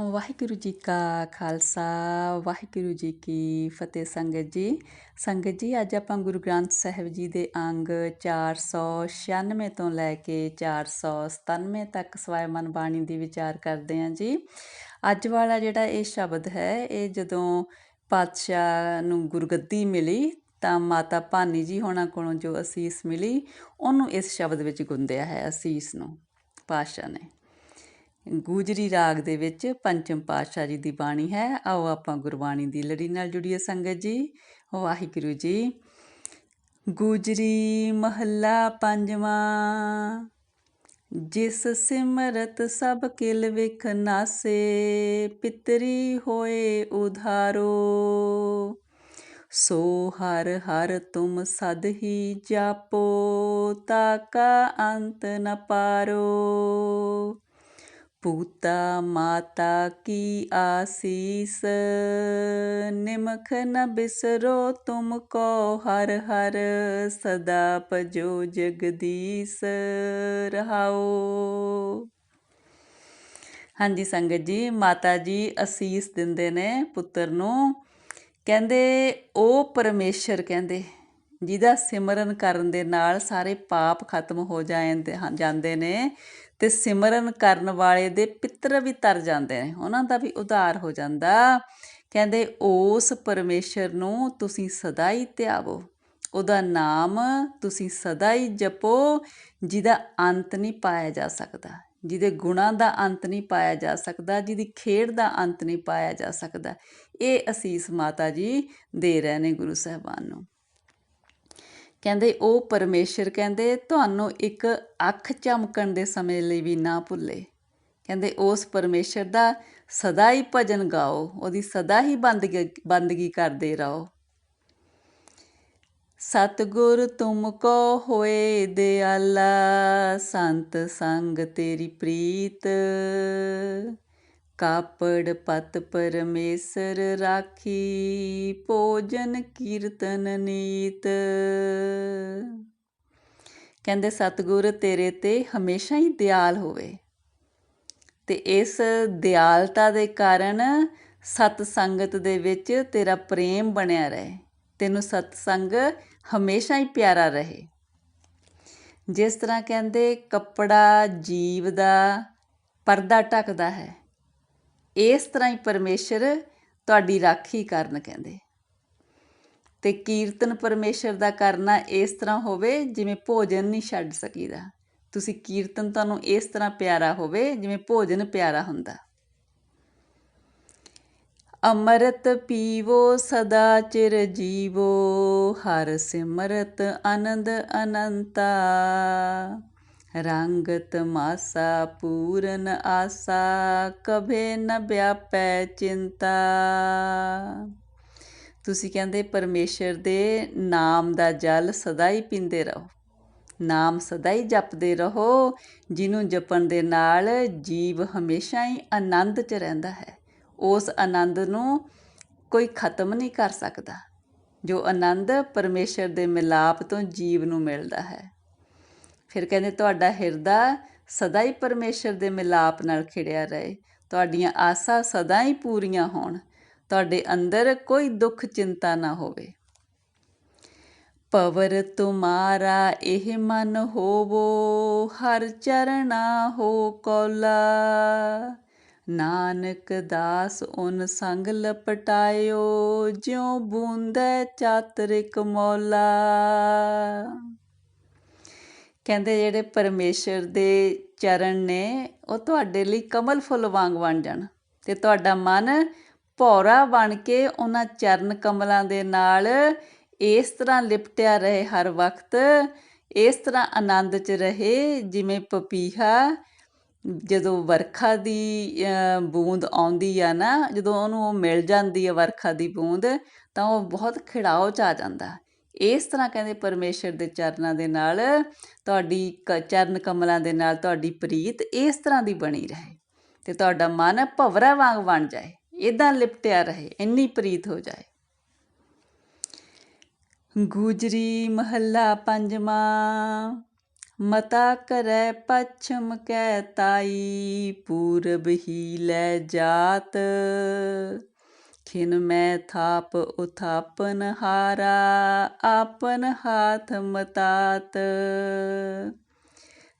ਵਾਹਿਗੁਰੂ ਜੀ ਕਾ ਖਾਲਸਾ, ਵਾਹਿਗੁਰੂ ਜੀ ਕੀ ਫਤਿਹ ਸੰਗਤ ਜੀ। ਸੰਗਤ ਜੀ, ਅੱਜ ਆਪਾਂ ਗੁਰੂ ਗ੍ਰੰਥ ਸਾਹਿਬ ਜੀ ਦੇ ਅੰਗ 496 ਤੋਂ ਲੈ ਕੇ 497 ਤੱਕ ਸਵਾਇਮਨ ਬਾਣੀ ਦੀ ਵਿਚਾਰ ਕਰਦੇ ਹਾਂ ਜੀ। ਅੱਜ ਵਾਲਾ ਜਿਹੜਾ ਇਹ ਸ਼ਬਦ ਹੈ, ਇਹ ਜਦੋਂ ਪਾਤਸ਼ਾਹ ਨੂੰ ਗੁਰਗੱਦੀ ਮਿਲੀ, ਤਾਂ ਮਾਤਾ ਭਾਨੀ ਜੀ ਹੋਣਾ ਕੋਲੋਂ ਜੋ ਅਸੀਸ ਮਿਲੀ, ਉਹਨੂੰ ਇਸ ਸ਼ਬਦ ਵਿੱਚ ਗੁੰਦਿਆ ਹੈ ਅਸੀਸ ਨੂੰ, ਪਾਤਸ਼ਾਹ ਨੇ। ਗੂਜਰੀ ਰਾਗ ਦੇ ਵਿੱਚ ਪੰਚਮ ਪਾਤਸ਼ਾਹ ਜੀ ਦੀ ਬਾਣੀ ਹੈ। ਆਓ ਆਪਾਂ ਗੁਰਬਾਣੀ ਦੀ ਲੜੀ ਨਾਲ ਜੁੜੀਏ ਸੰਗਤ ਜੀ। ਵਾਹਿਗੁਰੂ ਜੀ। ਗੂਜਰੀ ਮਹੱਲਾ ਪੰਜਵਾਂ। ਜਿਸ ਸਿਮਰਤ ਸਭ ਕਿਲ ਵਿਖ ਨਾਸੇ, ਪਿਤਰੀ ਹੋਏ ਉਧਾਰੋ। ਸੋ ਹਰ ਹਰ ਤੁਮ ਸਦ ਹੀ ਜਾਪੋ ਤਾਕਾ ਅੰਤ ਨ ਪਾਰੋ। ਪੂਤਾ ਮਾਤਾ ਕੀ ਆਸੀਸ? ਨਿਮਖ ਨ ਬਿਸਰੋ ਤੁਮ ਕੋ ਹਰ ਹਰ, ਸਦਾ ਪਜੋ ਜਗਦੀਸ ਰਹਾਓ। ਹਾਂਜੀ ਸੰਗਤ ਜੀ, ਮਾਤਾ ਜੀ ਅਸੀਸ ਦਿੰਦੇ ਨੇ ਪੁੱਤਰ ਨੂੰ। ਕਹਿੰਦੇ, ਉਹ ਪਰਮੇਸ਼ਰ ਕਹਿੰਦੇ। ਜਿਹਦਾ ਸਿਮਰਨ ਕਰਨ ਦੇ ਨਾਲ ਸਾਰੇ ਪਾਪ ਖਤਮ ਹੋ ਜਾਂਦੇ ਨੇ ਤੇ ਸਿਮਰਨ ਕਰਨ ਵਾਲੇ ਦੇ ਪਿੱਤਰ ਵੀ ਤਰ ਜਾਂਦੇ ਨੇ। ਉਹਨਾਂ ਦਾ ਵੀ ਉਧਾਰ ਹੋ ਜਾਂਦਾ। ਕਹਿੰਦੇ, ਉਸ ਪਰਮੇਸ਼ਰ ਨੂੰ ਤੁਸੀਂ ਸਦਾ ਹੀ ਧਿਆਵੋ। ਉਹਦਾ ਨਾਮ ਤੁਸੀਂ ਸਦਾ ਹੀ ਜਪੋ, ਜਿਹਦਾ ਅੰਤ ਨਹੀਂ ਪਾਇਆ ਜਾ ਸਕਦਾ। ਜਿਹਦੇ ਗੁਣਾਂ ਦਾ ਅੰਤ ਨਹੀਂ ਪਾਇਆ ਜਾ ਸਕਦਾ, ਜਿਹਦੀ ਖੇਡ ਦਾ ਅੰਤ ਨਹੀਂ ਪਾਇਆ ਜਾ ਸਕਦਾ। ਇਹ ਅਸੀਸ ਮਾਤਾ ਜੀ ਦੇ ਰਹੇ ਨੇ ਗੁਰੂ ਸਾਹਿਬਾਨ ਨੂੰ। ਕਹਿੰਦੇ ਉਹ ਪਰਮੇਸ਼ਰ ਕਹਿੰਦੇ, ਤੁਹਾਨੂੰ ਇੱਕ ਅੱਖ ਚਮਕਣ ਦੇ ਸਮੇਂ ਲਈ ਵੀ ਨਾ ਭੁੱਲੇ। ਕਹਿੰਦੇ, ਉਸ ਪਰਮੇਸ਼ਰ ਦਾ ਸਦਾ ਹੀ ਭਜਨ ਗਾਓ, ਉਹਦੀ ਸਦਾ ਹੀ ਬੰਦਗੀ ਬੰਦਗੀ ਕਰਦੇ ਰਹੋ। ਸਤਗੁਰ ਤੁਮ ਕੋ ਹੋਏ ਦਿਆਲਾ, ਸੰਤ ਸੰਗ ਤੇਰੀ ਪ੍ਰੀਤ। ਕਾਪੜ ਪਤ ਪਰਮੇਸ਼ਰ ਰਾਖੀ, ਭੋਜਨ ਕੀਰਤਨ ਨੀਤ। ਕਹਿੰਦੇ, ਸਤਗੁਰ, ਤੇਰੇ ਤੇ ਹਮੇਸ਼ਾ ਹੀ ਦਿਆਲ ਹੋਵੇ। ਤੇ ਇਸ ਦਿਆਲਤਾ ਦੇ ਕਾਰਨ ਸਤ ਸੰਗਤ ਦੇ ਵਿੱਚ ਤੇਰਾ ਪ੍ਰੇਮ ਬਣਿਆ ਰਹੇ। ਤੈਨੂੰ ਸਤ ਸੰਗ ਹਮੇਸ਼ਾ ਹੀ ਪਿਆਰਾ ਰਹੇ। ਜਿਸ ਤਰ੍ਹਾਂ ਕਹਿੰਦੇ, ਕੱਪੜਾ ਜੀਵ ਦਾ, ਪਰਦਾ ਟਕਦਾ ਹੈ। ਇਸ ਤਰ੍ਹਾਂ ਹੀ ਪਰਮੇਸ਼ਰ ਤੁਹਾਡੀ ਰਾਖੀ ਕਰਨ ਕਹਿੰਦੇ। ਤੇ ਕੀਰਤਨ ਪਰਮੇਸ਼ਰ ਦਾ ਕਰਨਾ ਇਸ ਤਰ੍ਹਾਂ ਹੋਵੇ ਜਿਵੇਂ ਭੋਜਨ ਨਹੀਂ ਛੱਡ ਸਕੀਦਾ। ਤੁਸੀਂ ਕੀਰਤਨ ਤੁਹਾਨੂੰ ਇਸ ਤਰ੍ਹਾਂ ਪਿਆਰਾ ਹੋਵੇ ਜਿਵੇਂ ਭੋਜਨ ਪਿਆਰਾ ਹੁੰਦਾ। ਅਮਰਤ ਪੀਵੋ, ਸਦਾ ਚਿਰ ਜੀਵੋ, ਹਰ ਸਿਮਰਤ ਆਨੰਦ ਅਨੰਤਾ। ਰੰਗ ਤਮਾਸਾ ਪੂਰਨ ਆਸਾ, ਕਭੇ ਨ ਵਿਆਪੈ ਚਿੰਤਾ। ਤੁਸੀਂ ਕਹਿੰਦੇ ਪਰਮੇਸ਼ਰ ਦੇ ਨਾਮ ਦਾ ਜਲ ਸਦਾ ਹੀ ਪੀਂਦੇ ਰਹੋ। ਨਾਮ ਸਦਾ ਹੀ ਜਪਦੇ ਰਹੋ, ਜਿਹਨੂੰ ਜਪਣ ਦੇ ਨਾਲ ਜੀਵ ਹਮੇਸ਼ਾ ਹੀ ਆਨੰਦ 'ਚ ਰਹਿੰਦਾ ਹੈ। ਉਸ ਆਨੰਦ ਨੂੰ ਕੋਈ ਖਤਮ ਨਹੀਂ ਕਰ ਸਕਦਾ, ਜੋ ਆਨੰਦ ਪਰਮੇਸ਼ਰ ਦੇ ਮਿਲਾਪ ਤੋਂ ਜੀਵ ਨੂੰ ਮਿਲਦਾ ਹੈ। ਫਿਰ ਕਹਿੰਦੇ ਤੁਹਾਡਾ ਹਿਰਦਾ ਸਦਾ ਹੀ ਪਰਮੇਸ਼ਰ ਦੇ ਮਿਲਾਪ ਨਾਲ ਖਿੜਿਆ ਰਹੇ। ਤੁਹਾਡੀਆਂ ਆਸਾਂ ਸਦਾ ਹੀ ਪੂਰੀਆਂ ਹੋਣ। ਤੁਹਾਡੇ ਅੰਦਰ ਕੋਈ ਦੁੱਖ ਚਿੰਤਾ ਨਾ ਹੋਵੇ। ਪਵਰ ਤੁਮਾਰਾ ਇਹ ਮਨ ਹੋਵੋ, ਹਰ ਚਰਣਾ ਹੋ ਕੋਲਾ। ਨਾਨਕ ਦਾਸ ਓਨ ਸੰਗ ਲਪਟਾਇਓ, ਜਿਉ ਬੂੰਦੈ ਚਾਤਰਿਕ ਮੌਲਾ। ਕਹਿੰਦੇ ਜਿਹੜੇ ਪਰਮੇਸ਼ਰ ਦੇ ਚਰਨ ਨੇ, ਉਹ ਤੁਹਾਡੇ ਲਈ ਕਮਲ ਫੁੱਲ ਵਾਂਗ ਬਣ ਜਾਣ ਤੇ ਤੁਹਾਡਾ ਮਨ ਭੌਰਾ ਬਣ ਕੇ ਉਹਨਾਂ ਚਰਨ ਕਮਲਾਂ ਦੇ ਨਾਲ ਇਸ ਤਰ੍ਹਾਂ ਲਿਪਟਿਆ ਰਹੇ ਹਰ ਵਕਤ, ਇਸ ਤਰ੍ਹਾਂ ਆਨੰਦ 'ਚ ਰਹੇ ਜਿਵੇਂ ਪਪੀਹਾ। ਜਦੋਂ ਵਰਖਾ ਦੀ ਬੂੰਦ ਆਉਂਦੀ ਆ ਨਾ, ਜਦੋਂ ਉਹਨੂੰ ਉਹ ਮਿਲ ਜਾਂਦੀ ਆ ਵਰਖਾ ਦੀ ਬੂੰਦ, ਤਾਂ ਉਹ ਬਹੁਤ ਖਿੜਾਓ ਚ ਆ ਜਾਂਦਾ। ਇਸ ਤਰ੍ਹਾਂ ਕਹਿੰਦੇ ਪਰਮੇਸ਼ਰ ਦੇ ਚਰਨਾਂ ਦੇ ਨਾਲ, ਤੁਹਾਡੀ ਚਰਨ ਕਮਲਾਂ ਦੇ ਨਾਲ ਤੁਹਾਡੀ ਪ੍ਰੀਤ ਇਸ ਤਰ੍ਹਾਂ ਦੀ ਬਣੀ ਰਹੇ ਤੇ ਤੁਹਾਡਾ ਮਨ ਭਵਰਾ ਵਾਂਗ ਬਣ ਜਾਏ ਇਦਾਂ ਲਿਪਟਿਆ ਰਹੇ, ਇੰਨੀ ਪ੍ਰੀਤ ਹੋ ਜਾਏ। ਗੁਜਰੀ ਮਹੱਲਾ ਪੰਜਵਾਂ, ਮਤਾ ਕਰੈ ਪਛਮ ਕੈ ਤਾਈ, ਪੂਰਬ ਹੀ ਲੈ ਜਾਤ। ਖਿਨ ਮੈਂ ਥਾਪ, ਉਥਾਪਨ ਹਾਰਾ, ਆਪਨ ਹਾਥ ਮਤਾਤ।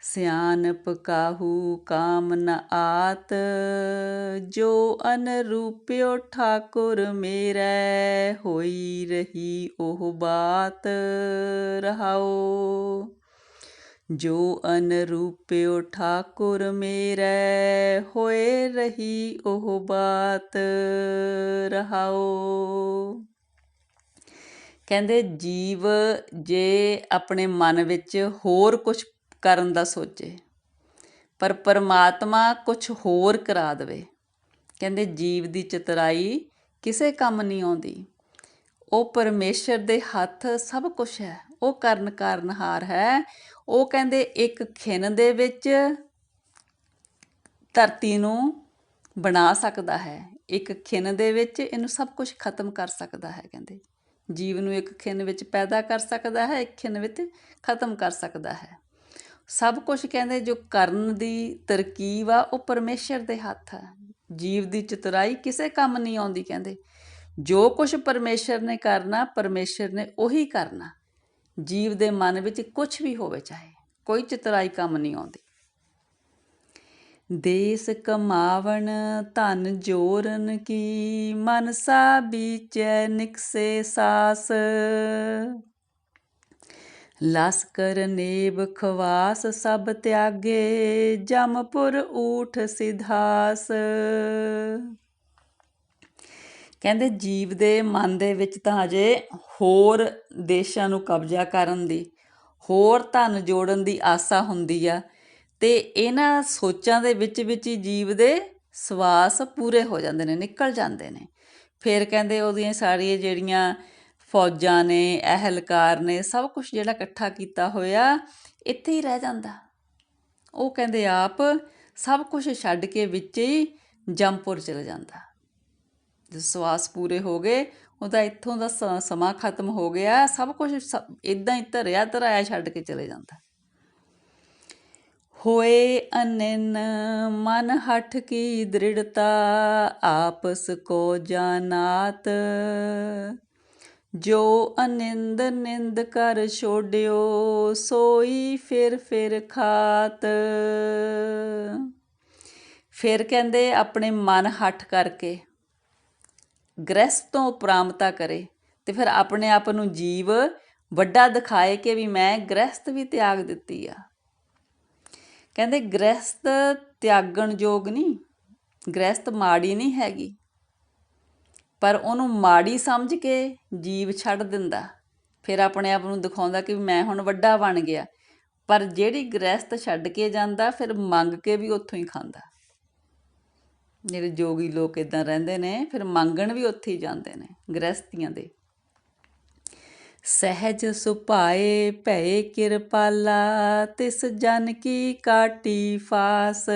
ਸਿਆਨਪ ਕਾਹੂ ਕਾਮ ਨ ਆਤ, ਜੋ ਅਨਰੂਪਿਓ ਠਾਕੁਰ ਮੇਰੈ, ਹੋਈ ਰਹੀ ਉਹ ਬਾਤ, ਰਹਾਓ। ਜੋ ਅਨਰੂਪਿਓ ਠਾਕੁਰ ਮੇਰੈ, ਹੋਏ ਰਹੀ ਉਹ ਬਾਤ ਰਹਾਓ। ਕਹਿੰਦੇ ਜੀਵ ਜੇ ਆਪਣੇ ਮਨ ਵਿੱਚ ਹੋਰ ਕੁਝ ਕਰਨ ਦਾ ਸੋਚੇ, ਪਰ ਪਰਮਾਤਮਾ ਕੁਝ ਹੋਰ ਕਰਾ ਦੇਵੇ। ਕਹਿੰਦੇ ਜੀਵ ਦੀ ਚਤਰਾਈ ਕਿਸੇ ਕੰਮ ਨਹੀਂ ਆਉਂਦੀ। ਉਹ ਪਰਮੇਸ਼ਰ ਦੇ ਹੱਥ ਸਭ ਕੁਝ ਹੈ ਉਹ ਕਰਨ ਕਾਰਨਹਾਰ ਹੈ। ਉਹ ਕਹਿੰਦੇ ਇੱਕ ਖਿਨ ਦੇ ਵਿੱਚ ਧਰਤੀ ਨੂੰ ਬਣਾ ਸਕਦਾ ਹੈ। ਇੱਕ ਖਿਨ ਦੇ ਵਿੱਚ ਇਹਨੂੰ ਸਭ ਕੁਝ ਖਤਮ ਕਰ ਸਕਦਾ ਹੈ ਕਹਿੰਦੇ। ਜੀਵ ਨੂੰ ਇੱਕ ਖਿਨ ਵਿੱਚ ਪੈਦਾ ਕਰ ਸਕਦਾ ਹੈ, ਇੱਕ ਖਿਨ ਵਿੱਚ ਖਤਮ ਕਰ ਸਕਦਾ ਹੈ। ਸਭ ਕੁਝ ਕਹਿੰਦੇ ਜੋ ਕਰਨ ਦੀ ਤਰਕੀਬ ਆ, ਉਹ ਪਰਮੇਸ਼ਰ ਦੇ ਹੱਥ ਆ। ਜੀਵ ਦੀ ਚਤੁਰਾਈ ਕਿਸੇ ਕੰਮ ਨਹੀਂ ਆਉਂਦੀ ਕਹਿੰਦੇ। ਜੋ ਕੁਝ ਪਰਮੇਸ਼ਰ ਨੇ ਕਰਨਾ, ਪਰਮੇਸ਼ਰ ਨੇ ਉਹੀ ਕਰਨਾ। ਜੀਵ ਦੇ ਮਨ ਵਿੱਚ ਕੁਝ ਵੀ ਹੋਵੇ ਚਾਹੇ, ਕੋਈ ਚਤੁਰਾਈ ਕੰਮ ਨਹੀਂ ਆਉਂਦੀ। ਦੇਸ ਕਮਾਵਣ ਧਨ ਜੋਰਨ ਕੀ, ਮਨਸਾ ਬੀਚੈ ਨਿਕਸੇ ਸਾਸ। ਲਸਕਰ ਨੇਬ ਖਵਾਸ ਸਭ ਤਿਆਗੇ, ਜਮਪੁਰ ਊਠ ਸਿਧਾਸ। ਕਹਿੰਦੇ ਜੀਵ ਦੇ ਮਨ ਦੇ ਵਿੱਚ ਤਾਂ ਅਜੇ ਹੋਰ ਦੇਸ਼ਾਂ ਨੂੰ ਕਬਜ਼ਾ ਕਰਨ ਦੀ, ਹੋਰ ਧਨ ਜੋੜਨ ਦੀ ਆਸਾ ਹੁੰਦੀ ਆ ਤੇ ਇਹਨਾਂ ਸੋਚਾਂ ਦੇ ਵਿੱਚ ਵਿੱਚ ਹੀ ਜੀਵ ਦੇ ਸਵਾਸ ਪੂਰੇ ਹੋ ਜਾਂਦੇ ਨੇ, ਨਿਕਲ ਜਾਂਦੇ ਨੇ। ਫਿਰ ਕਹਿੰਦੇ ਉਹਦੀਆਂ ਸਾਰੀਆਂ ਜਿਹੜੀਆਂ ਫੌਜਾਂ ਨੇ, ਅਹਿਲਕਾਰ ਨੇ, ਸਭ ਕੁਝ ਜਿਹੜਾ ਇਕੱਠਾ ਕੀਤਾ ਹੋਇਆ, ਇੱਥੇ ਹੀ ਰਹਿ ਜਾਂਦਾ। ਉਹ ਕਹਿੰਦੇ ਆਪ ਸਭ ਕੁਝ ਛੱਡ ਕੇ ਵਿੱਚ ਹੀ ਜੰਪੁਰ ਚਲੇ ਜਾਂਦਾ। ਜਦੋਂ ਸਵਾਸ ਪੂਰੇ ਹੋ ਗਏ, ਉਹਦਾ ਇੱਥੋਂ ਦਾ ਸਮਾਂ ਖਤਮ ਹੋ ਗਿਆ, ਸਭ ਕੁਝ ਇਦਾਂ ਹੀ ਧਰਿਆ ਧਰਾਇਆ ਛੱਡ ਕੇ ਚਲੇ ਜਾਂਦਾ। ਹੋਏ ਅਨਿਨ, ਮਨ ਹਠ ਕੀ ਦ੍ਰਿੜਤਾ, ਆਪਸ ਕੋ ਜਾਨਾਤ। ਜੋ ਅਨਿੰਦ ਨਿੰਦ ਕਰ ਛੋੜਿਓ ਸੋਈ ਫਿਰ ਫਿਰ ਖਾਤ। ਫਿਰ ਕਹਿੰਦੇ ਆਪਣੇ ਮਨ ਹੱਠ ਕਰਕੇ ਗ੍ਰਸਤ ਤੋਂ ਉਪਰਾਮਤਾ ਕਰੇ ਤੇ ਫਿਰ ਆਪਣੇ ਆਪ ਨੂੰ ਜੀਵ ਵੱਡਾ ਦਿਖਾਏ ਕਿ ਵੀ ਮੈਂ ਗ੍ਰਸਤ ਵੀ ਤਿਆਗ ਦਿੱਤੀ ਆ। ਕਹਿੰਦੇ ਗ੍ਰਸਤ ਤਿਆਗਣ ਯੋਗ ਨਹੀਂ ਗ੍ਰਸਤ ਮਾੜੀ ਨਹੀਂ ਹੈਗੀ। ਪਰ ਉਹਨੂੰ ਮਾੜੀ ਸਮਝ ਕੇ ਜੀਵ ਛੱਡ ਦਿੰਦਾ, ਫਿਰ ਆਪਣੇ ਆਪ ਨੂੰ ਦਿਖਾਉਂਦਾ ਕਿ ਮੈਂ ਹੁਣ ਵੱਡਾ ਬਣ ਗਿਆ। ਪਰ ਜਿਹੜੀ ਗ੍ਰਸਤ ਛੱਡ ਕੇ ਜਾਂਦਾ, ਫਿਰ ਮੰਗ ਕੇ ਵੀ ਉੱਥੋਂ ਹੀ ਖਾਂਦਾ। ਜਿਹੜੇ ਜੋਗੀ ਲੋਕ ਇਦਾਂ ਰਹਿੰਦੇ ਨੇ, ਫਿਰ ਮੰਗਣ ਵੀ ਉੱਥੇ ਹੀ ਜਾਂਦੇ ਨੇ, ਗ੍ਰਸਤੀਆਂ ਦੇ। ਸਹਿਜ ਸੁਭਾਏ ਭੈ ਕਿਰਪਾਲਾ, ਤਿਸ ਜਨ ਕੀ ਕਾਟੀ ਫਾਸ।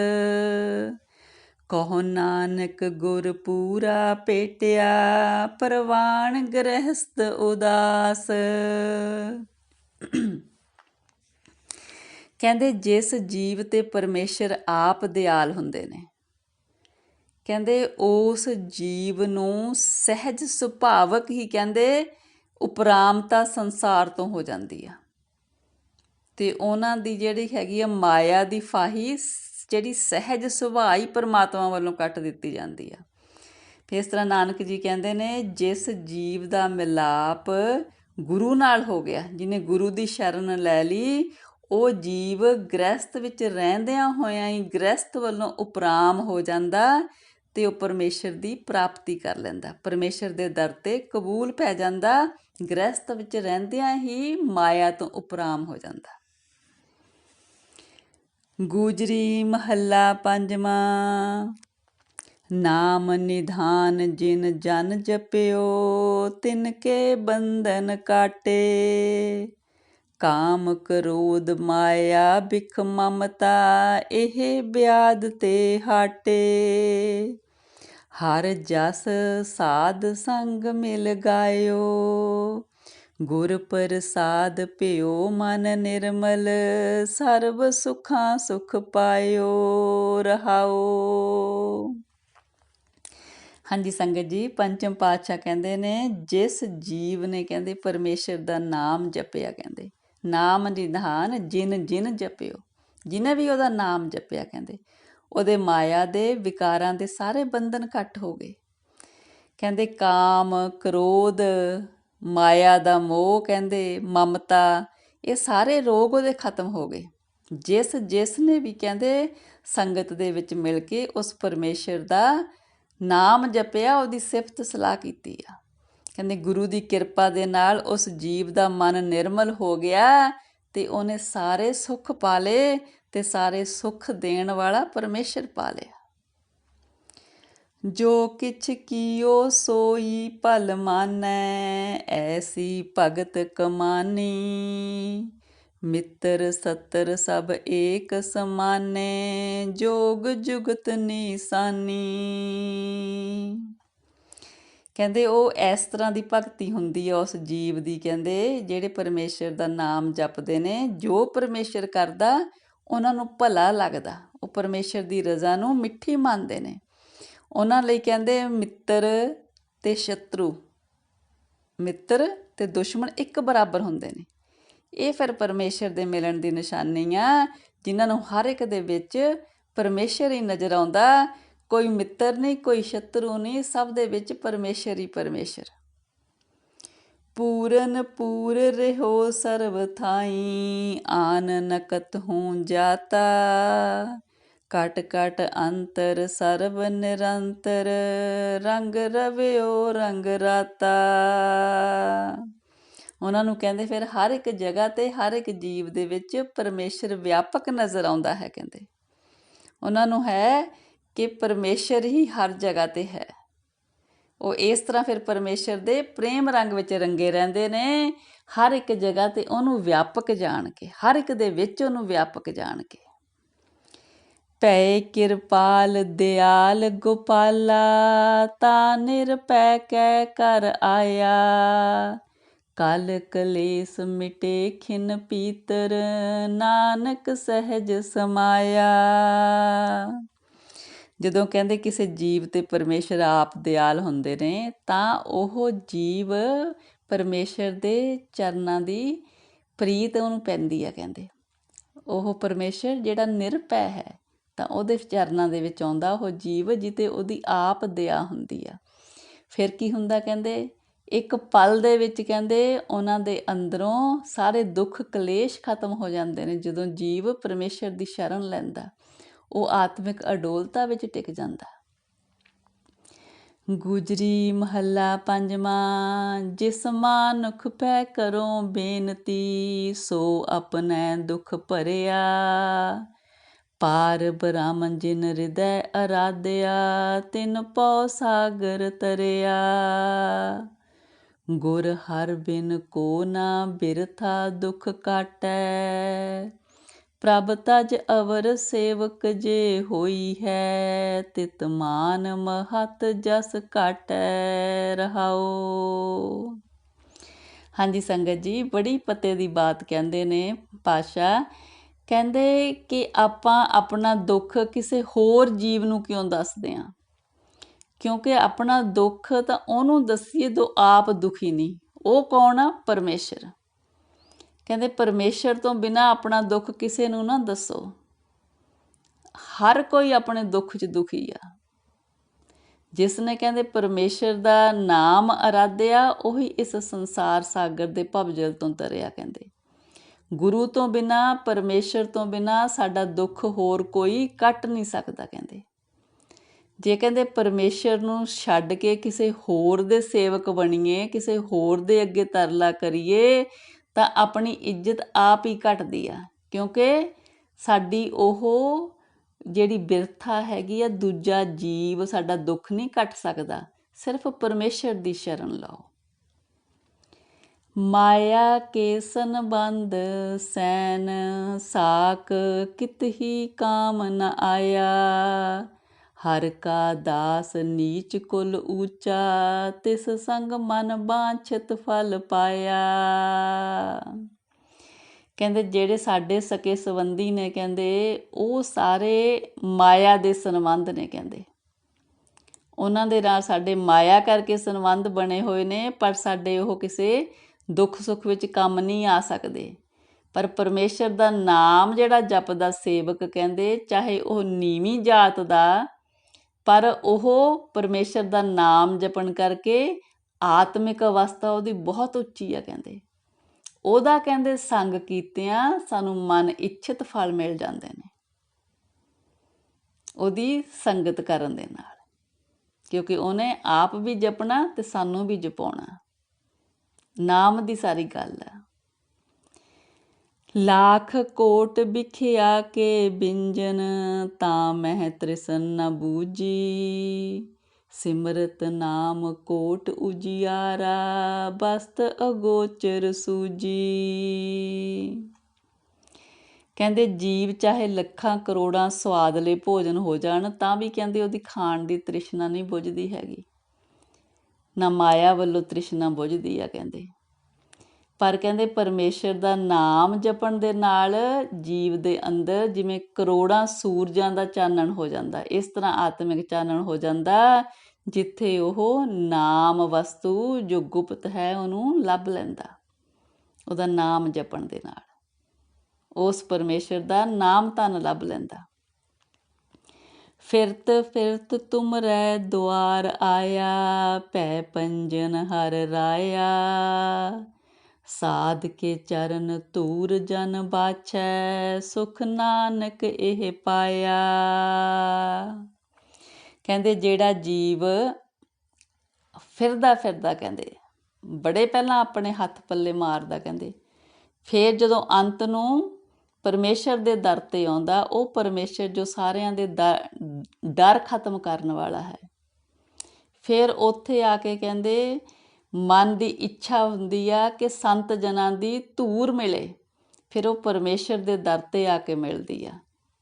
ਕਹੋ ਨਾਨਕ ਗੁਰ ਪੂਰਾ ਪੇਟਿਆ, ਪਰਵਾਨ ਗ੍ਰਹਸਤ ਉਦਾਸ। ਕਹਿੰਦੇ ਜਿਸ ਜੀਵ ਤੇ ਪਰਮੇਸ਼ਰ ਆਪ ਦਿਆਲ ਹੁੰਦੇ ਨੇ ਕਹਿੰਦੇ ਉਸ ਜੀਵ ਨੂੰ ਸਹਿਜ ਸੁਭਾਵਕ ਹੀ ਕਹਿੰਦੇ ਉਪਰਾਮਤਾ ਸੰਸਾਰ ਤੋਂ ਹੋ ਜਾਂਦੀ ਆ। ਤੇ ਉਹਨਾਂ ਦੀ ਜਿਹੜੀ ਹੈਗੀ ਆ ਮਾਇਆ ਦੀ ਫਾਹੀ ਜਿਹੜੀ ਸਹਿਜ ਸੁਭਾਅ ਹੀ ਪਰਮਾਤਮਾ ਵੱਲੋਂ ਕੱਟ ਦਿੱਤੀ ਜਾਂਦੀ ਆ। ਫਿਰ ਇਸ ਤਰ੍ਹਾਂ ਨਾਨਕ ਜੀ ਕਹਿੰਦੇ ਨੇ ਜਿਸ ਜੀਵ ਦਾ ਮਿਲਾਪ ਗੁਰੂ ਨਾਲ ਹੋ ਗਿਆ, ਜਿਹਨੇ ਗੁਰੂ ਦੀ ਸ਼ਰਨ ਲੈ ਲਈ, ਉਹ ਜੀਵ ਗ੍ਰਸਤ ਵਿੱਚ ਰਹਿੰਦਿਆਂ ਹੋਇਆਂ ਹੀ ਗ੍ਰਸਤ ਵੱਲੋਂ ਉਪਰਾਮ ਹੋ ਜਾਂਦਾ ਤੇ ਉਹ ਪਰਮੇਸ਼ਰ ਦੀ ਪ੍ਰਾਪਤੀ ਕਰ ਲੈਂਦਾ। ਪਰਮੇਸ਼ਰ ਦੇ ਦਰ ਤੇ ਕਬੂਲ ਪੈ ਜਾਂਦਾ ਗ੍ਰਸਤ ਵਿੱਚ ਰਹਿੰਦਿਆਂ ਹੀ ਮਾਇਆ ਤੋਂ ਉਪਰਾਮ ਹੋ ਜਾਂਦਾ। ਗੁਜਰੀ ਮਹੱਲਾ ਪੰਜਵਾਂ, ਨਾਮ ਨਿਧਾਨ ਜਿਨ ਜਨ ਜਪਿਓ, ਤਿਨ ਕੇ ਬੰਧਨ ਕਾਟੇ। ਕਾਮ ਕ੍ਰੋਧ ਮਾਇਆ ਬਿਖ ਮਮਤਾ, ਇਹ ਬਿਆਦ ਤੇ ਹਾਟੇ। ਹਰ ਜਸ ਸਾਧ ਸੰਗ ਮਿਲ ਗਾਇਓ। ਗੁਰ ਪ੍ਰਸਾਦ ਭਿਓ ਮਨ ਨਿਰਮਲ, ਸਰਬ ਸੁਖਾਂ ਸੁਖ ਪਾਇਓ ਰਹਾਓ। ਹਾਂਜੀ ਸੰਗਤ ਜੀ, ਪੰਚਮ ਪਾਤਸ਼ਾਹ ਕਹਿੰਦੇ ਨੇ, ਜਿਸ ਜੀਵ ਨੇ ਕਹਿੰਦੇ ਪਰਮੇਸ਼ਰ ਦਾ ਨਾਮ ਜਪਿਆ ਕਹਿੰਦੇ, ਨਾਮ ਨਿਧਾਨ ਜਿਨ ਜਿਨ ਜਪਿਓ, ਜਿਨੇ ਵੀ ਉਹਦਾ ਨਾਮ ਜਪਿਆ ਕਹਿੰਦੇ ਉਹਦੇ ਮਾਇਆ ਦੇ ਵਿਕਾਰਾਂ ਦੇ ਸਾਰੇ ਬੰਧਨ ਘੱਟ ਹੋ ਗਏ। ਕਹਿੰਦੇ ਕਾਮ, ਕ੍ਰੋਧ, ਮਾਇਆ ਦਾ ਮੋਹ ਕਹਿੰਦੇ, ਮਮਤਾ, ਇਹ ਸਾਰੇ ਰੋਗ ਉਹਦੇ ਖਤਮ ਹੋ ਗਏ। ਜਿਸ ਜਿਸ ਨੇ ਵੀ ਕਹਿੰਦੇ ਸੰਗਤ ਦੇ ਵਿੱਚ ਮਿਲ ਕੇ ਉਸ ਪਰਮੇਸ਼ਰ ਦਾ ਨਾਮ ਜਪਿਆ, ਉਹਦੀ ਸਿਫਤ ਸਲਾਹ ਕੀਤੀ ਆ। ਕਹਿੰਦੇ ਗੁਰੂ ਦੀ ਕਿਰਪਾ ਦੇ ਨਾਲ ਉਸ ਜੀਵ ਦਾ ਮਨ ਨਿਰਮਲ ਹੋ ਗਿਆ ਤੇ ਉਹਨੇ ਸਾਰੇ ਸੁੱਖ ਪਾ ਲਏ ਤੇ ਸਾਰੇ ਸੁੱਖ ਦੇਣ ਵਾਲਾ ਪਰਮੇਸ਼ਰ ਪਾ ਲਿਆ ਜੋ ਕਿਛ ਕੀਓ ਸੋਈ ਭਲ ਮਾਨੈ, ਐਸੀ ਭਗਤ ਕਮਾਨੀ। ਮਿੱਤਰ ਸਤਰ ਸਭ ਏਕ ਸਮਾਨੇ, ਜੋਗ ਜੁਗਤ ਨੀਸਾਨੀ। ਕਹਿੰਦੇ ਉਹ ਇਸ ਤਰ੍ਹਾਂ ਦੀ ਭਗਤੀ ਹੁੰਦੀ ਹੈ ਉਸ ਜੀਵ ਦੀ, ਕਹਿੰਦੇ ਜਿਹੜੇ ਪਰਮੇਸ਼ਰ ਦਾ ਨਾਮ ਜਪਦੇ ਨੇ, ਜੋ ਪਰਮੇਸ਼ਰ ਕਰਦਾ ਉਹਨਾਂ ਨੂੰ ਭਲਾ ਲੱਗਦਾ। ਉਹ ਪਰਮੇਸ਼ਰ ਦੀ ਰਜ਼ਾ ਨੂੰ ਮਿੱਠੀ ਮੰਨਦੇ ਨੇ। ਉਹਨਾਂ ਲਈ ਕਹਿੰਦੇ, ਮਿੱਤਰ ਤੇ ਸ਼ਤਰੂ, ਮਿੱਤਰ ਤੇ ਦੁਸ਼ਮਣ ਇੱਕ ਬਰਾਬਰ ਹੁੰਦੇ ਨੇ। ਇਹ ਫਿਰ ਪਰਮੇਸ਼ਰ ਦੇ ਮਿਲਣ ਦੀ ਨਿਸ਼ਾਨੀ ਆ, ਜਿਨ੍ਹਾਂ ਨੂੰ ਹਰ ਇੱਕ ਦੇ ਵਿੱਚ ਪਰਮੇਸ਼ਰ ਹੀ ਨਜ਼ਰ ਆਉਂਦਾ। ਕੋਈ ਮਿੱਤਰ ਨਹੀਂ, ਕੋਈ ਸ਼ਤਰੂ ਨਹੀਂ, ਸਭ ਦੇ ਵਿੱਚ ਪਰਮੇਸ਼ਰ ਹੀ ਪਰਮੇਸ਼ਰ। ਪੂਰਨ ਪੂਰ ਰਹੋ ਸਰਬ ਥਾਈ, ਆਨ ਨਕਤ ਹੂੰ ਜਾਤਾ। ਕਟ ਕਟ ਅੰਤਰ ਸਰਬ ਨਿਰੰਤਰ, ਰੰਗ ਰਵਿਓ ਰੰਗ ਰਾਤਾ। ਉਹਨਾਂ ਨੂੰ ਕਹਿੰਦੇ ਫਿਰ ਹਰ ਇੱਕ ਜਗ੍ਹਾ ਤੇ ਹਰ ਇੱਕ ਜੀਵ ਦੇ ਵਿੱਚ ਪਰਮੇਸ਼ਰ ਵਿਆਪਕ ਨਜ਼ਰ ਆਉਂਦਾ ਹੈ ਕਹਿੰਦੇ। ਉਹਨਾਂ ਨੂੰ ਹੈ ਕਿ ਪਰਮੇਸ਼ਰ ਹੀ ਹਰ ਜਗ੍ਹਾ ਤੇ ਹੈ। ਉਹ ਇਸ ਤਰ੍ਹਾਂ ਫਿਰ ਪਰਮੇਸ਼ਰ ਦੇ ਪ੍ਰੇਮ ਰੰਗ ਵਿੱਚ ਰੰਗੇ ਰਹਿੰਦੇ ਨੇ, ਹਰ ਇੱਕ ਜਗ੍ਹਾ ਤੇ ਉਹਨੂੰ ਵਿਆਪਕ ਜਾਣ ਕੇ ਹਰ ਇੱਕ ਦੇ ਵਿੱਚ ਉਹਨੂੰ ਵਿਆਪਕ ਜਾਣ ਕੇ ਪੈ ਕਿਰਪਾਲ ਦਿਆਲ ਗੋਪਾਲਾ, ਤਾ ਨਿਰਪੈ ਕੈ ਕਰ ਆਇਆ। ਕਲ ਕਲੇਸ ਮਿਟੇ ਖਿਨ ਪੀਤਰ, ਨਾਨਕ ਸਹਿਜ ਸਮਾਇਆ। ਜਦੋਂ ਕਹਿੰਦੇ ਕਿਸੇ ਜੀਵ ਤੇ ਪਰਮੇਸ਼ਰ ਆਪ ਦਿਆਲ ਹੁੰਦੇ ਨੇ, ਤਾਂ ਉਹ ਜੀਵ ਪਰਮੇਸ਼ਰ ਦੇ ਚਰਨਾਂ ਦੀ ਪ੍ਰੀਤ ਉਹਨੂੰ ਪੈਂਦੀ ਆ ਕਹਿੰਦੇ। ਉਹ ਪਰਮੇਸ਼ਰ ਜਿਹੜਾ ਨਿਰਪੈ ਹੈ, ਤਾਂ ਉਹਦੇ ਚਰਨਾਂ ਦੇ ਵਿੱਚ ਆਉਂਦਾ, ਉਹ ਜੀਵ ਜਿਤੇ ਉਹਦੀ ਆਪ ਦਇਆ ਹੁੰਦੀ ਆ। ਫਿਰ ਕੀ ਹੁੰਦਾ ਕਹਿੰਦੇ? ਇੱਕ ਪਲ ਦੇ ਵਿੱਚ ਕਹਿੰਦੇ ਉਹਨਾਂ ਦੇ ਅੰਦਰੋਂ ਸਾਰੇ ਦੁੱਖ ਕਲੇਸ਼ ਖਤਮ ਹੋ ਜਾਂਦੇ ਨੇ ਜਦੋਂ ਜੀਵ ਪਰਮੇਸ਼ਰ ਦੀ ਸ਼ਰਨ ਲੈਂਦਾ। ਉਹ ਆਤਮਿਕ ਅਡੋਲਤਾ ਵਿੱਚ ਟਿਕ ਜਾਂਦਾ। ਗੁਜਰੀ ਮਹੱਲਾ ਪੰਜਵਾਂ, ਜਿਸ ਮਾਨੁਖ ਪੈ ਕਰੋ ਬੇਨਤੀ, ਸੋ ਆਪਣੇ ਦੁੱਖ ਭਰਿਆ। ਪਾਰ ਬ੍ਰਾਹਮਣ ਜਿਨ ਹਿਰਦੈ ਅਰਾਧਿਆ, ਤਿਨ ਪਉ ਸਾਗਰ ਤਰਿਆ। ਗੁਰ ਹਰ ਬਿਨ ਕੋ ਨਾ ਬਿਰਥਾ ਦੁਖ ਕਾਟੈ ਪ੍ਰਭ ਤਜ ਅਵਰ ਸੇਵਕ ਜੇ ਹੋਈ ਹੈ, ਤਿਤ ਮਾਨ ਮਹਤ ਜਸ ਘਟੈ ਰਹਾਓ ਹਾਂਜੀ ਸੰਗਤ ਜੀ, ਬੜੀ ਪਤੇ ਦੀ ਬਾਤ ਕਹਿੰਦੇ ਨੇ ਪਾਸ਼ਾ ਕਹਿੰਦੇ ਕਿ ਆਪਾਂ ਆਪਣਾ ਦੁੱਖ ਕਿਸੇ ਹੋਰ ਜੀਵ ਨੂੰ ਕਿਉਂ ਦੱਸਦੇ ਆ? ਕਿਉਂਕਿ ਆਪਣਾ ਦੁੱਖ ਤਾਂ ਉਹਨੂੰ ਦੱਸੀਏ ਜੋ ਆਪ ਦੁਖੀ ਨਹੀਂ, ਉਹ ਕੌਣ ਆ? ਪਰਮੇਸ਼ਰ। ਕਹਿੰਦੇ ਪਰਮੇਸ਼ਰ ਤੋਂ ਬਿਨਾ ਆਪਣਾ ਦੁੱਖ ਕਿਸੇ ਨੂੰ ਨਾ ਦੱਸੋ। ਹਰ ਕੋਈ ਆਪਣੇ ਦੁੱਖ 'ਚ ਦੁਖੀ ਆ। ਜਿਸ ਨੇ ਕਹਿੰਦੇ ਪਰਮੇਸ਼ਰ ਦਾ ਨਾਮ ਅਰਾਧਿਆ, ਉਹੀ ਇਸ ਸੰਸਾਰ ਸਾਗਰ ਦੇ ਭਵਜਲ ਤੋਂ ਤਰਿਆ ਕਹਿੰਦੇ। ਗੁਰੂ ਤੋਂ ਬਿਨਾ, ਪਰਮੇਸ਼ਰ ਤੋਂ ਬਿਨਾ ਸਾਡਾ ਦੁੱਖ ਹੋਰ ਕੋਈ ਕੱਟ ਨਹੀਂ ਸਕਦਾ ਕਹਿੰਦੇ। ਜੇ ਕਹਿੰਦੇ ਪਰਮੇਸ਼ਰ ਨੂੰ ਛੱਡ ਕੇ ਕਿਸੇ ਹੋਰ ਦੇ ਸੇਵਕ ਬਣੀਏ, ਕਿਸੇ ਹੋਰ ਦੇ ਅੱਗੇ ਤਰਲਾ ਕਰੀਏ ਤਾਂ ਆਪਣੀ ਇੱਜ਼ਤ ਆਪ ਹੀ ਘਟਦੀ ਆ। ਕਿਉਂਕਿ ਸਾਡੀ ਉਹ ਜਿਹੜੀ ਬਿਰਥਾ ਹੈਗੀ ਆ, ਦੂਜਾ ਜੀਵ ਸਾਡਾ ਦੁੱਖ ਨਹੀਂ ਕੱਟ ਸਕਦਾ। ਸਿਰਫ ਪਰਮੇਸ਼ਰ ਦੀ ਸ਼ਰਨ ਲਓ। ਮਾਇਆ ਕੇ ਸੰਬੰਧ ਸੈਨ ਸਾਕ ਕਿਤ ਹੀ ਕਾਮ ਨ ਆਇਆ। ਹਰ ਕਾ ਦਾਸ ਨੀਚ ਕੁਲ ਊਚਾ, ਤਿਸ ਸੰਗ ਮਨ ਬਾਂਛਤ ਫਲ ਪਾਇਆ। ਕਹਿੰਦੇ ਜਿਹੜੇ ਸਾਡੇ ਸਕੇ ਸੰਬੰਧੀ ਨੇ ਕਹਿੰਦੇ, ਉਹ ਸਾਰੇ ਮਾਇਆ ਦੇ ਸੰਬੰਧ ਨੇ ਕਹਿੰਦੇ। ਉਹਨਾਂ ਦੇ ਨਾਲ ਸਾਡੇ ਮਾਇਆ ਕਰਕੇ ਸੰਬੰਧ ਬਣੇ ਹੋਏ ਨੇ, ਪਰ ਸਾਡੇ ਉਹ ਕਿਸੇ ਦੁੱਖ ਸੁੱਖ ਵਿੱਚ ਕੰਮ ਨਹੀਂ ਆ ਸਕਦੇ। ਪਰ ਪਰਮੇਸ਼ਰ ਦਾ ਨਾਮ ਜਿਹੜਾ ਜਪਦਾ ਸੇਵਕ ਕਹਿੰਦੇ, ਚਾਹੇ ਉਹ ਨੀਵੀਂ ਜਾਤ ਦਾ ਪਰ ਉਹ ਪਰਮੇਸ਼ਰ ਦਾ ਨਾਮ ਜਪਣ ਕਰਕੇ ਆਤਮਿਕ ਅਵਸਥਾ ਉਹਦੀ ਬਹੁਤ ਉੱਚੀ ਆ ਕਹਿੰਦੇ। ਉਹਦਾ ਕਹਿੰਦੇ ਸੰਗ ਕੀਤਿਆਂ ਸਾਨੂੰ ਮਨ ਇੱਛਿਤ ਫਲ ਮਿਲ ਜਾਂਦੇ ਨੇ। ਉਹਦੀ ਸੰਗਤ ਕਰਨ ਦੇ ਨਾਲ। ਕਿਉਂਕਿ ਉਹਨੇ ਆਪ ਵੀ ਜਪਣਾ ਤੇ ਸਾਨੂੰ ਵੀ ਜਪਾਉਣਾ। ਨਾਮ ਦੀ ਸਾਰੀ ਗੱਲ ਆ। ਲਾਖ ਕੋਟ ਵਿਖਿਆ ਕੇ ਬਿੰਜਨ ਤਾਂ ਮਹਿ ਤ੍ਰਿਸਨ ਨ ਬੂਜੀ। ਸਿਮਰਤ ਨਾਮ ਕੋਟ ਉਜਿਆਰਾ, ਬਸਤ ਅਗੋਚਰ ਸੂਜੀ। ਕਹਿੰਦੇ ਜੀਵ ਚਾਹੇ ਲੱਖਾਂ ਕਰੋੜਾਂ ਸਵਾਦਲੇ ਭੋਜਨ ਹੋ ਜਾਣ, ਤਾਂ ਵੀ ਕਹਿੰਦੇ ਉਹਦੀ ਖਾਣ ਦੀ ਤ੍ਰਿਸ਼ਨਾ ਨਹੀਂ ਬੁਝਦੀ ਹੈਗੀ। ਨਾ ਮਾਇਆ ਵੱਲੋਂ ਤ੍ਰਿਸ਼ਨਾ ਬੁਝਦੀ ਆ ਕਹਿੰਦੇ। ਪਰ ਕਹਿੰਦੇ ਪਰਮੇਸ਼ਰ ਦਾ ਨਾਮ ਜਪਣ ਦੇ ਨਾਲ ਜੀਵ ਦੇ ਅੰਦਰ ਜਿਵੇਂ ਕਰੋੜਾਂ ਸੂਰਜਾਂ ਦਾ ਚਾਨਣ ਹੋ ਜਾਂਦਾ, ਇਸ ਤਰ੍ਹਾਂ ਆਤਮਿਕ ਚਾਨਣ ਹੋ ਜਾਂਦਾ, ਜਿੱਥੇ ਉਹ ਨਾਮ ਵਸਤੂ ਜੋ ਗੁਪਤ ਹੈ ਉਹਨੂੰ ਲੱਭ ਲੈਂਦਾ, ਉਹਦਾ ਨਾਮ ਜਪਣ ਦੇ ਨਾਲ। ਉਸ ਪਰਮੇਸ਼ਰ ਦਾ ਨਾਮ ਧਨ ਲੱਭ ਲੈਂਦਾ। ਫਿਰਤ ਫਿਰਤ ਤੁਮਰੈ ਦੁਆਰ ਆਇਆ, ਭੈ ਪੰਜਨ ਹਰ ਰਾਇਆ। ਸਾਧ ਕੇ ਚਰਨ ਧੂਰ ਜਨ ਬਾਛੈ, ਸੁਖ ਨਾਨਕ ਇਹ ਪਾਇਆ। ਕਹਿੰਦੇ ਜਿਹੜਾ ਜੀਵ ਫਿਰਦਾ ਫਿਰਦਾ ਕਹਿੰਦੇ, ਬੜੇ ਪਹਿਲਾਂ ਆਪਣੇ ਹੱਥ ਪੱਲੇ ਮਾਰਦਾ ਕਹਿੰਦੇ, ਫਿਰ ਜਦੋਂ ਅੰਤ ਨੂੰ ਪਰਮੇਸ਼ਰ ਦੇ ਦਰ ਤੇ ਆਉਂਦਾ, ਉਹ ਪਰਮੇਸ਼ਰ ਜੋ ਸਾਰਿਆਂ ਦੇ ਡਰ ਖਤਮ ਕਰਨ ਵਾਲਾ ਹੈ। ਫਿਰ ਉੱਥੇ ਆ ਕੇ ਕਹਿੰਦੇ ਮਨ ਦੀ ਇੱਛਾ ਹੁੰਦੀ ਆ ਕਿ ਸੰਤ ਜਨਾਂ ਦੀ ਧੂਰ ਮਿਲੇ, ਫਿਰ ਉਹ ਪਰਮੇਸ਼ਰ ਦੇ ਦਰ ਤੇ ਆ ਕੇ ਮਿਲਦੀ ਆ।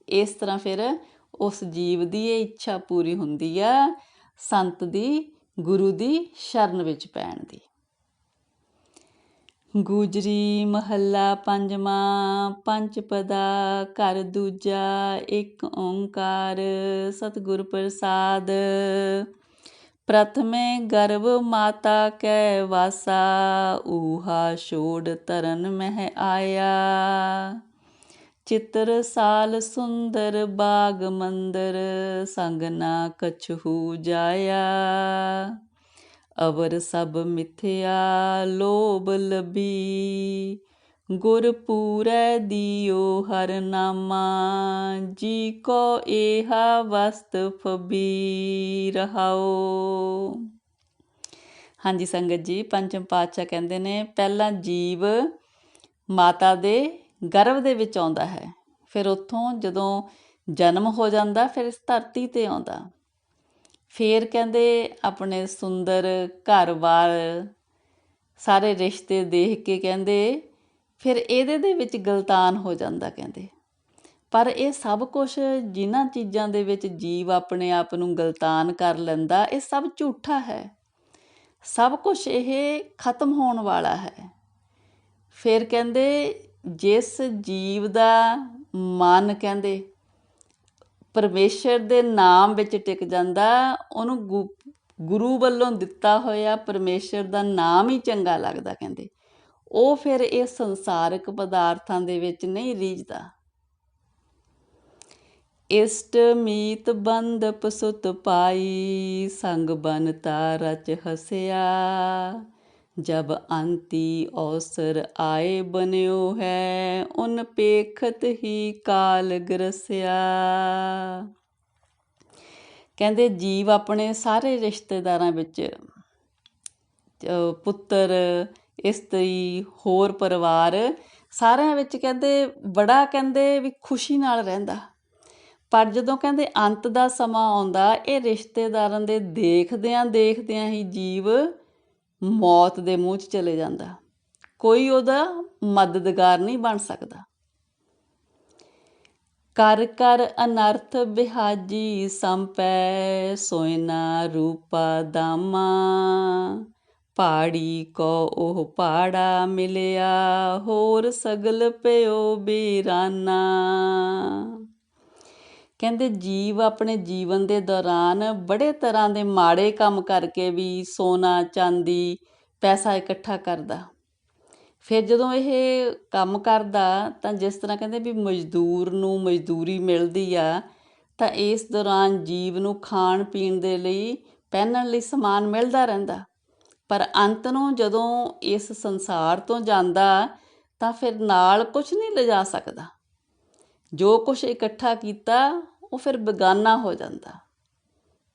ਇਸ ਤਰ੍ਹਾਂ ਫਿਰ ਉਸ ਜੀਵ ਦੀ ਇਹ ਇੱਛਾ ਪੂਰੀ ਹੁੰਦੀ ਆ, ਸੰਤ ਦੀ, ਗੁਰੂ ਦੀ ਸ਼ਰਨ ਵਿੱਚ ਪੈਣ ਦੀ। ਗੁਜਰੀ ਮਹੱਲਾ ਪੰਜਵਾਂ, ਪੰਜ ਪਦਾ ਘਰ ਦੂਜਾ, ਇੱਕ ਓੰਕਾਰ ਸਤਿਗੁਰ ਪ੍ਰਸਾਦ। ਪ੍ਰਥਮੇ ਗਰਭ ਮਾਤਾ ਕੈ ਵਾਸਾ, ਊਹਾ ਛੋੜ ਤਰਨ ਮਹਿ ਆਇਆ। ਚਿੱਤਰ ਸਾਲ ਸੁੰਦਰ, ਬਾਗ ਮੰਦਰ, ਸੰਗ ਨਾ ਕਛੂ ਜਾਇਆ। ਅਵਰ ਸਭ ਮਿਥਿਆ, ਲੋਭ ਲਬੀ ਗੁਰ ਪੂਰੈ ਦਿਓ ਹਰ ਨਾਮਾ, ਜੀ ਕੋ ਏਹਾ ਵਸਤ ਫਬੀ ਰਹਾਓ ਹਾਂਜੀ ਸੰਗਤ ਜੀ, ਪੰਚਮ ਪਾਤਸ਼ਾਹ ਕਹਿੰਦੇ ਨੇ, ਪਹਿਲਾ ਜੀਵ ਮਾਤਾ ਦੇ ਗਰਭ ਦੇ ਵਿੱਚ ਆਉਂਦਾ ਹੈ, ਫਿਰ ਉੱਥੋਂ ਜਦੋਂ ਜਨਮ ਹੋ ਜਾਂਦਾ, ਫਿਰ ਇਸ ਧਰਤੀ ਤੇ ਆਉਂਦਾ। ਫੇਰ ਕਹਿੰਦੇ ਆਪਣੇ ਸੁੰਦਰ ਘਰ-ਬਾਰ ਸਾਰੇ ਰਿਸ਼ਤੇ ਦੇਖ ਕੇ ਕਹਿੰਦੇ ਫਿਰ ਇਹਦੇ ਦੇ ਵਿੱਚ ਗਲਤਾਨ ਹੋ ਜਾਂਦਾ ਕਹਿੰਦੇ। ਪਰ ਇਹ ਸਭ ਕੁਝ ਜਿਨ੍ਹਾਂ ਚੀਜ਼ਾਂ ਦੇ ਵਿੱਚ ਜੀਵ ਆਪਣੇ ਆਪ ਨੂੰ ਗਲਤਾਨ ਕਰ ਲੈਂਦਾ, ਇਹ ਸਭ ਝੂਠਾ ਹੈ। ਸਭ ਕੁਝ ਇਹ ਖਤਮ ਹੋਣ ਵਾਲਾ ਹੈ। ਫਿਰ ਕਹਿੰਦੇ, ਜਿਸ ਜੀਵ ਦਾ ਮਨ ਕਹਿੰਦੇ, ਪਰਮੇਸ਼ਰ ਦੇ ਨਾਮ ਵਿੱਚ ਟਿਕ ਜਾਂਦਾ, ਉਹਨੂੰ ਗੁਰੂ ਵੱਲੋਂ ਦਿੱਤਾ ਹੋਇਆ ਪਰਮੇਸ਼ਰ ਦਾ ਨਾਮ ਹੀ ਚੰਗਾ ਲੱਗਦਾ ਕਹਿੰਦੇ। ਉਹ ਫਿਰ ਇਹ ਸੰਸਾਰਿਕ ਪਦਾਰਥਾਂ ਦੇ ਵਿੱਚ ਨਹੀਂ ਰੀਝਦਾ। ਇਸ਼ਟ ਮੀਤ ਬੰਦ ਪਸੁਤ ਪਾਈ, ਸੰਗ ਬਨਤਾ ਰਚ ਹਸਿਆ। ਜਬ ਅੰਤੀ ਔਸਰ ਆਏ ਬਨਿਓ ਹੈ, ਉਨ ਪੇਖਤ ਹੀ ਕਾਲ ਗਰਸਿਆ। ਕਹਿੰਦੇ ਜੀਵ ਆਪਣੇ ਸਾਰੇ ਰਿਸ਼ਤੇਦਾਰਾਂ ਵਿੱਚ ਪੁੱਤਰ ਇਸਤਰੀ ਹੋਰ ਪਰਿਵਾਰ ਸਾਰਿਆਂ ਵਿੱਚ ਕਹਿੰਦੇ, ਬੜਾ ਕਹਿੰਦੇ ਵੀ ਖੁਸ਼ੀ ਨਾਲ ਰਹਿੰਦਾ। ਪਰ ਜਦੋਂ ਕਹਿੰਦੇ ਅੰਤ ਦਾ ਸਮਾਂ ਆਉਂਦਾ, ਇਹ ਰਿਸ਼ਤੇਦਾਰਾਂ ਦੇ ਦੇਖਦਿਆਂ ਦੇਖਦਿਆਂ ਹੀ ਜੀਵ ਮੌਤ ਦੇ ਮੂੰਹ 'ਚ ਚਲੇ ਜਾਂਦਾ। ਕੋਈ ਉਹਦਾ ਮਦਦਗਾਰ ਨਹੀਂ ਬਣ ਸਕਦਾ। ਕਰ ਕਰ ਅਨਰਥ ਬਿਹਾਜੀ ਸੰਪੈ ਸੋਇਨਾ ਰੂਪਾ ਦਾਮਾ। ਪਹਾੜੀ ਕੋ ਉਹ ਪਹਾੜਾ ਮਿਲਿਆ, ਹੋਰ ਸਗਲ ਪਿਓ ਬੀਰਾਨਾ। ਕਹਿੰਦੇ ਜੀਵ ਆਪਣੇ ਜੀਵਨ ਦੇ ਦੌਰਾਨ ਬੜੇ ਤਰ੍ਹਾਂ ਦੇ ਮਾੜੇ ਕੰਮ ਕਰਕੇ ਵੀ ਸੋਨਾ, ਚਾਂਦੀ, ਪੈਸਾ ਇਕੱਠਾ ਕਰਦਾ। ਫਿਰ ਜਦੋਂ ਇਹ ਕੰਮ ਕਰਦਾ, ਤਾਂ ਜਿਸ ਤਰ੍ਹਾਂ ਕਹਿੰਦੇ ਵੀ ਮਜ਼ਦੂਰ ਨੂੰ ਮਜ਼ਦੂਰੀ ਮਿਲਦੀ ਆ, ਤਾਂ ਇਸ ਦੌਰਾਨ ਜੀਵ ਨੂੰ ਖਾਣ ਪੀਣ ਦੇ ਲਈ ਪਹਿਨਣ ਲਈ ਸਮਾਨ ਮਿਲਦਾ ਰਹਿੰਦਾ। ਪਰ ਅੰਤ ਨੂੰ ਜਦੋਂ ਇਸ ਸੰਸਾਰ ਤੋਂ ਜਾਂਦਾ, ਤਾਂ ਫਿਰ ਨਾਲ ਕੁਝ ਨਹੀਂ ਲਿਜਾ ਸਕਦਾ। ਜੋ ਕੁਝ ਇਕੱਠਾ ਕੀਤਾ, ਉਹ ਫਿਰ ਬੇਗਾਨਾ ਹੋ ਜਾਂਦਾ।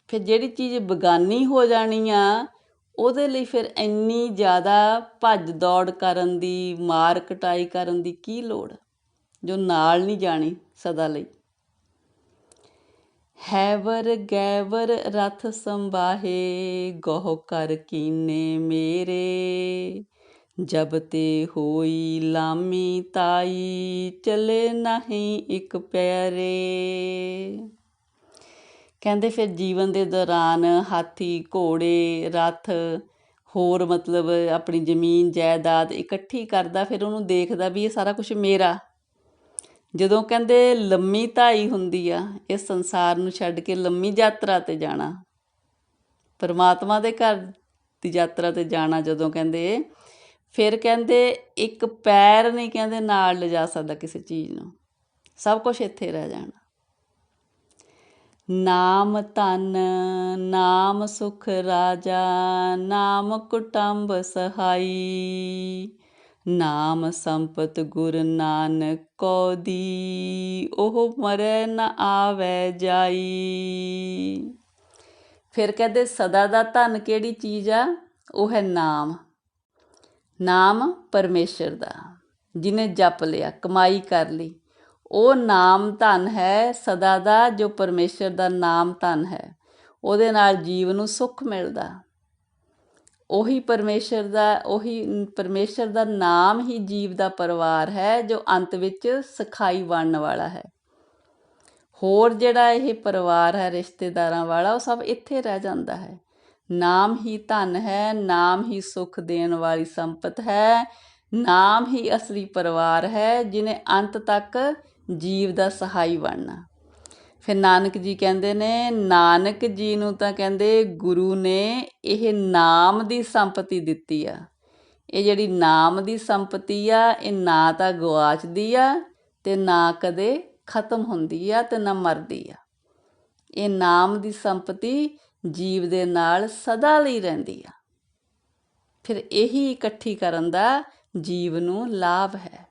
ਫਿਰ ਜਿਹੜੀ ਚੀਜ਼ ਬੇਗਾਨੀ ਹੋ ਜਾਣੀ ਆ, ਉਹਦੇ ਲਈ ਫਿਰ ਇੰਨੀ ਜ਼ਿਆਦਾ ਭੱਜ ਦੌੜ ਕਰਨ ਦੀ ਮਾਰ ਕਟਾਈ ਕਰਨ ਦੀ ਕੀ ਲੋੜ, ਜੋ ਨਾਲ ਨਹੀਂ ਜਾਣੀ ਸਦਾ ਲਈ। ਹੈਵਰ ਗੈਵਰ ਰਥ ਸੰਭਾਹੇ, ਗੋਹ ਕਰ ਕੀਨੇ ਮੇਰੇ। ਜਬ ਤੇ ਹੋਈ ਲਾਮੀ ਤਾਈ, ਚਲੇ ਨਹੀਂ ਇੱਕ ਪੈਰੇ ਕਹਿੰਦੇ ਫਿਰ ਜੀਵਨ ਦੇ ਦੌਰਾਨ ਹਾਥੀ, ਘੋੜੇ, ਰਥ, ਹੋਰ ਮਤਲਬ ਆਪਣੀ ਜ਼ਮੀਨ, ਜਾਇਦਾਦ ਇਕੱਠੀ ਕਰਦਾ, ਫਿਰ ਉਹਨੂੰ ਦੇਖਦਾ ਵੀ ਇਹ ਸਾਰਾ ਕੁਝ ਮੇਰਾ। ਜਦੋਂ ਕਹਿੰਦੇ ਲੰਮੀ ਧਾਈ ਹੁੰਦੀ ਆ, ਇਹ ਸੰਸਾਰ ਨੂੰ ਛੱਡ ਕੇ ਲੰਮੀ ਯਾਤਰਾ ਤੇ ਜਾਣਾ। ਪਰਮਾਤਮਾ ਦੇ ਘਰ ਦੀ ਯਾਤਰਾ ਤੇ ਜਾਣਾ ਜਦੋਂ ਕਹਿੰਦੇ, ਫਿਰ ਕਹਿੰਦੇ ਇੱਕ ਪੈਰ ਨਹੀਂ ਕਹਿੰਦੇ ਨਾਲ ਲਿਜਾ ਸਕਦਾ ਕਿਸੇ ਚੀਜ਼ ਨੂੰ। ਸਭ ਕੁਝ ਇੱਥੇ ਰਹਿ ਜਾਣਾ। ਨਾਮ ਧਨ, ਨਾਮ ਸੁਖ ਰਾਜਾ, ਨਾਮ ਕੁਟੰਬ ਸਹਾਈ। ਨਾਮ ਸੰਪਤ ਗੁਰ ਨਾਨਕ ਕੋ ਦੀ, ਉਹ ਮਰੈ ਨ ਆਵੈ ਜਾਈ। ਫਿਰ ਕਹਿੰਦੇ, ਸਦਾ ਦਾ ਧਨ ਕਿਹੜੀ ਚੀਜ਼ ਆ? ਉਹ ਹੈ ਨਾਮ। ਨਾਮ ਪਰਮੇਸ਼ਰ ਦਾ। ਜਿਨੇ ਜਪ ਲਿਆ, ਕਮਾਈ ਕਰ ਲਈ। ਉਹ ਨਾਮ ਧਨ ਹੈ, ਸਦਾ ਦਾ, ਜੋ ਪਰਮੇਸ਼ਰ ਦਾ ਨਾਮ ਧਨ ਹੈ। ਉਹਦੇ ਨਾਲ ਜੀਵ ਨੂੰ ਸੁੱਖ ਮਿਲਦਾ। ਉਹੀ ਪਰਮੇਸ਼ਰ ਦਾ, ਉਹੀ ਪਰਮੇਸ਼ਰ ਦਾ ਨਾਮ ਹੀ ਜੀਵ ਦਾ ਪਰਿਵਾਰ ਹੈ, ਜੋ ਅੰਤ ਵਿੱਚ ਸਖਾਈ ਬਣਨ ਵਾਲਾ ਹੈ। ਹੋਰ ਜਿਹੜਾ ਇਹ ਪਰਿਵਾਰ ਹੈ ਰਿਸ਼ਤੇਦਾਰਾਂ ਵਾਲਾ, ਉਹ ਸਭ ਇੱਥੇ ਰਹਿ ਜਾਂਦਾ ਹੈ। ਨਾਮ ਹੀ ਧਨ ਹੈ, ਨਾਮ ਹੀ ਸੁਖ ਦੇਣ ਵਾਲੀ ਸੰਪਤ ਹੈ, ਨਾਮ ਹੀ ਅਸਲੀ ਪਰਿਵਾਰ ਹੈ, ਜਿਨੇ ਅੰਤ ਤੱਕ ਜੀਵ ਦਾ ਸਹਾਈ ਬਣਨਾ। ਫਿਰ ਨਾਨਕ ਜੀ ਕਹਿੰਦੇ ਨੇ, ਨਾਨਕ ਜੀ ਨੂੰ ਤਾਂ ਕਹਿੰਦੇ ਗੁਰੂ ਨੇ ਇਹ ਨਾਮ ਦੀ ਸੰਪਤੀ ਦਿੱਤੀ ਆ। ਇਹ ਜਿਹੜੀ ਨਾਮ ਦੀ ਸੰਪਤੀ ਆ, ਇਹ ਨਾ ਤਾਂ ਗਵਾਚਦੀ ਆ ਤੇ ਨਾ ਕਦੇ ਖਤਮ ਹੁੰਦੀ ਆ ਤੇ ਨਾ ਮਰਦੀ ਆ। ਇਹ ਨਾਮ ਦੀ ਸੰਪਤੀ ਜੀਵ ਦੇ ਨਾਲ ਸਦਾ ਲਈ ਰਹਿੰਦੀ ਆ। ਫਿਰ ਇਹੀ ਇਕੱਠੀ ਕਰਨ ਦਾ ਜੀਵ ਨੂੰ ਲਾਭ ਹੈ।